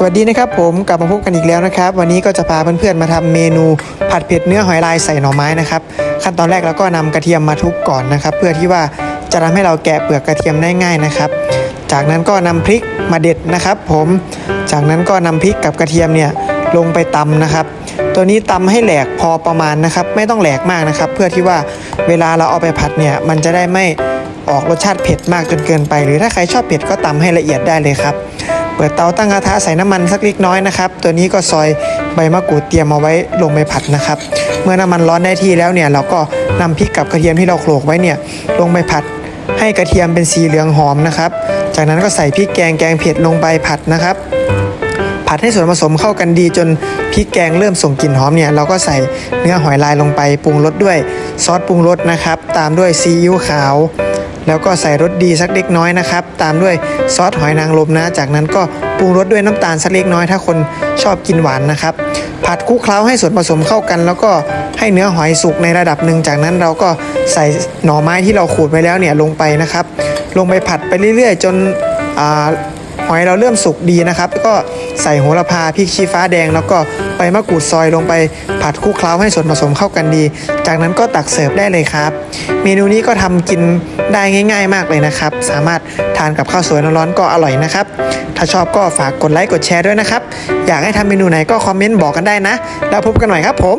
สวัสดีนะครับผมกลับมาพบกันอีกแล้วนะครับ วันนี้ก็จะพาเพื่อนๆมาทำเมนูผัดเผ็ดเนื้อหอยลายใส่หน่อไม้นะครับ ขั้นตอนแรกเราก็นำกระเทียมมาทุบก่อนนะครับ เพื่อที่ว่าจะทำให้เราแกะเปลือกกระเทียมได้ง่ายนะครับ จากนั้นก็นำพริกมาเด็ดนะครับ ผมจากนั้นก็นำพริกกับกระเทียมเนี่ยลงไปตำนะครับ ตัวนี้ตำให้แหลกพอประมาณนะครับ ไม่ต้องแหลกมากนะครับ เพื่อที่ว่าเวลาเราเอาไปผัดเนี่ยมันจะได้ไม่ออกรสชาติเผ็ดมากจนเกินไป หรือถ้าใครชอบเผ็ดก็ตำให้ละเอียดได้เลยครับ เปิดเตาตั้งกระทะใส่น้ำมันสักเล็กน้อยนะครับ ตัวนี้ก็ซอยใบมะกรูดเตรียมเอาไว้ลงไปผัดนะครับ เมื่อน้ำมันร้อนได้ที่แล้วเนี่ยเราก็นำพริกกับกระเทียมที่เราโขลกไว้เนี่ยลงไปผัดให้กระเทียมเป็นสีเหลืองหอมนะครับ จากนั้นก็ใส่พริกแกงแกงเผ็ดลงไปผัดนะครับ ผัดให้ส่วนผสมเข้ากันดีจนพริกแกงเริ่มส่งกลิ่นหอมเนี่ยเราก็ใส่เนื้อหอยลายลงไปปรุงรสด้วยซอสปรุงรสนะครับ ตามด้วยซีอิ๊วขาว แล้วก็ใส่รสดีสักเล็กน้อยนะครับ ตามด้วยซอสหอยนางรมนะ จากนั้นก็ปรุงรสด้วยน้ำตาลสักเล็กน้อยถ้าคนชอบกินหวานนะครับ ผัดคลุกเคล้าให้ส่วนผสมเข้ากัน แล้วก็ให้เนื้อหอยสุกในระดับหนึ่งจากนั้นเราก็ใส่หน่อไม้ที่เราขูดไว้แล้วเนี่ยลงไปนะครับ ลงไปผัดไปเรื่อยๆ จนอ่า หอยเราเริ่มสุกดีนะครับแล้วก็ใส่โหระพาพริกชี้ฟ้าแดง แล้วก็ใบมะกรูดซอยลงไปผัดคลุกเคล้าให้ส่วนผสมเข้ากันดี จากนั้นก็ตักเสิร์ฟได้เลยครับ เมนูนี้ก็ทำกินได้ง่าย ๆ มากเลยนะครับ สามารถทานกับข้าวสวยร้อนๆก็อร่อยนะครับ ถ้าชอบก็ฝากกดไลค์กดแชร์ด้วยนะครับ อยากให้ทำเมนูไหนก็คอมเมนต์บอกกันได้นะ แล้วพบกันใหม่ครับผม